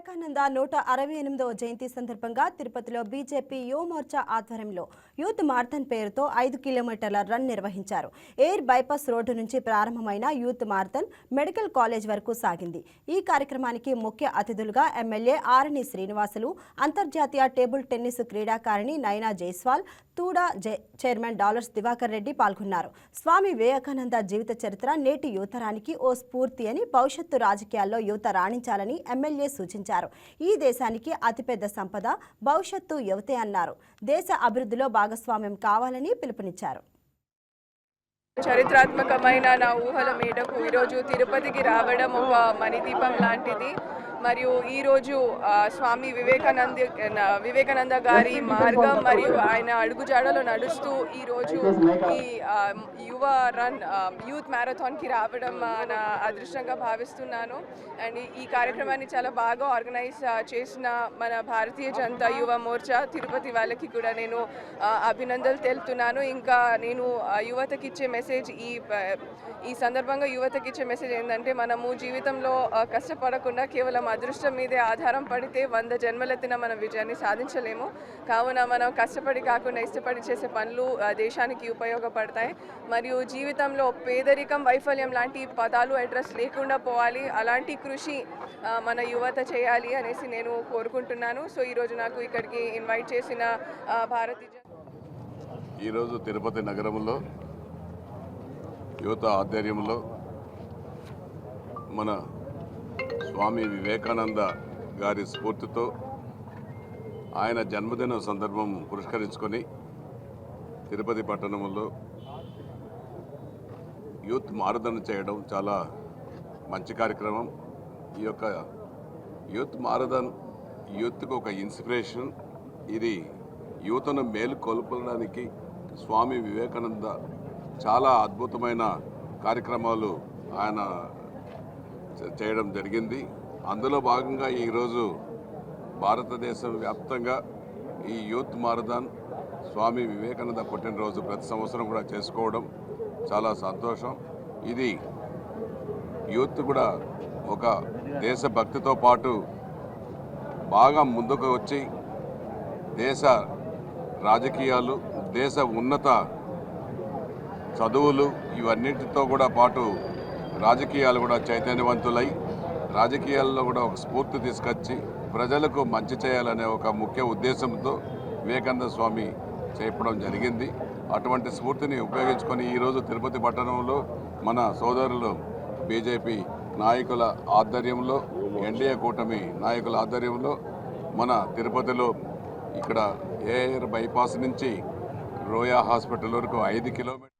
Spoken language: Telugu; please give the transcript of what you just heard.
వివేకానంద నూట అరవై ఎనిమిదవ జయంతి సందర్భంగా తిరుపతిలో బీజేపీ యువ మోర్చా ఆధ్వర్యంలో యూత్ మార్థన్ పేరుతో ఐదు కిలోమీటర్ల రన్ నిర్వహించారు. ఎయిర్ బైపాస్ రోడ్డు నుంచి ప్రారంభమైన యూత్ మార్థన్ మెడికల్ కాలేజ్ వరకు సాగింది. ఈ కార్యక్రమానికి ముఖ్య అతిథులుగా ఎమ్మెల్యే ఆరణి శ్రీనివాసులు అంతర్జాతీయ టేబుల్ టెన్నిస్ క్రీడాకారిణి నయనా జైస్వాల్ తూడా జై- చైర్మన్ డాలర్స్ దివాకర్ రెడ్డి పాల్గొన్నారు. స్వామి వివేకానంద జీవిత చరిత్ర నేటి యువతరానికి ఓ స్ఫూర్తి అని భవిష్యత్తు రాజకీయాల్లో యువత రాణించాలని ఎమ్మెల్యే సూచించారు. ఈ దేశానికి అతిపెద్ద సంపద భవిష్యత్తు యువతే అన్నారు. దేశ అభివృద్ధిలో భాగస్వామ్యం కావాలని పిలుపునిచ్చారు. చరిత్రాత్మకమైన నా ఊహల మేడకు ఈరోజు తిరుపతికి రావడం ఒక మణిదీపం లాంటిది. మరియు ఈరోజు స్వామి వివేకానంద వివేకానంద గారి మార్గం మరియు ఆయన అడుగుజాడలో నడుస్తూ ఈరోజు ఈ యువ రన్ యూత్ మ్యారథాన్కి రావడం నా అదృష్టంగా భావిస్తున్నాను. అండ్ ఈ- కార్యక్రమాన్ని చాలా బాగా ఆర్గనైజ్ చేసిన మన భారతీయ జనతా యువ మోర్చా తిరుపతి వాళ్ళకి కూడా నేను అభినందనలు తెలుపుతున్నాను. ఇంకా నేను యువతకి ఇచ్చే మెసేజ్ ఈ ఈ సందర్భంగా యువతకి ఇచ్చే మెసేజ్ ఏంటంటే మనము జీవితంలో కష్టపడకుండా కేవలం అదృష్టం మీదే ఆధారం పడితే వంద జన్మలెత్తిన మన విజయాన్ని సాధించలేము. కావున మనం కష్టపడి కాకుండా ఇష్టపడి చేసే పనులు దేశానికి ఉపయోగపడతాయి. మరియు జీవితంలో పేదరికం వైఫల్యం లాంటి పదాలు అడ్రస్ లేకుండా పోవాలి. అలాంటి కృషి మన యువత చేయాలి అనేసి నేను కోరుకుంటున్నాను. సో ఈరోజు నాకు ఇక్కడికి ఇన్వైట్ చేసిన భారతీయ ఈరోజు తిరుపతి నగరంలో యువత ఆధ్వర్యంలో మన స్వామి వివేకానంద గారి స్ఫూర్తితో ఆయన జన్మదిన సందర్భం పురస్కరించుకొని తిరుపతి పట్టణంలో యూత్ మారుదన చేయడం చాలా మంచి కార్యక్రమం. ఈ యొక్క యూత్ మారదన్ యూత్కు ఒక ఇన్స్పిరేషన్. ఇది యువతను మేలు కొల్పడానికి స్వామి వివేకానంద చాలా అద్భుతమైన కార్యక్రమాలు ఆయన చేయడం జరిగింది. అందులో భాగంగా ఈరోజు భారతదేశం వ్యాప్తంగా ఈ యూత్ మారథాన్ స్వామి వివేకానంద పుట్టినరోజు ప్రతి సంవత్సరం కూడా చేసుకోవడం చాలా సంతోషం. ఇది యూత్ కూడా ఒక దేశభక్తితో పాటు బాగా ముందుకు వచ్చి దేశ రాజకీయాలు దేశ ఉన్నత చదువులు ఇవన్నిటితో కూడా పాటు రాజకీయాలు కూడా చైతన్యవంతులై రాజకీయాల్లో కూడా ఒక స్ఫూర్తి తీసుకొచ్చి ప్రజలకు మంచి చేయాలనే ఒక ముఖ్య ఉద్దేశంతో వివేకానంద స్వామి చెప్పడం జరిగింది. అటువంటి స్ఫూర్తిని ఉపయోగించుకొని ఈరోజు తిరుపతి పట్టణంలో మన సోదరులు బీజేపీ నాయకుల ఆధ్వర్యంలో ఎన్డీఏ కూటమి నాయకుల ఆధ్వర్యంలో మన తిరుపతిలో ఇక్కడ ఏఆర్ బైపాస్ నుంచి రోయా హాస్పిటల్ వరకు ఐదు kilometre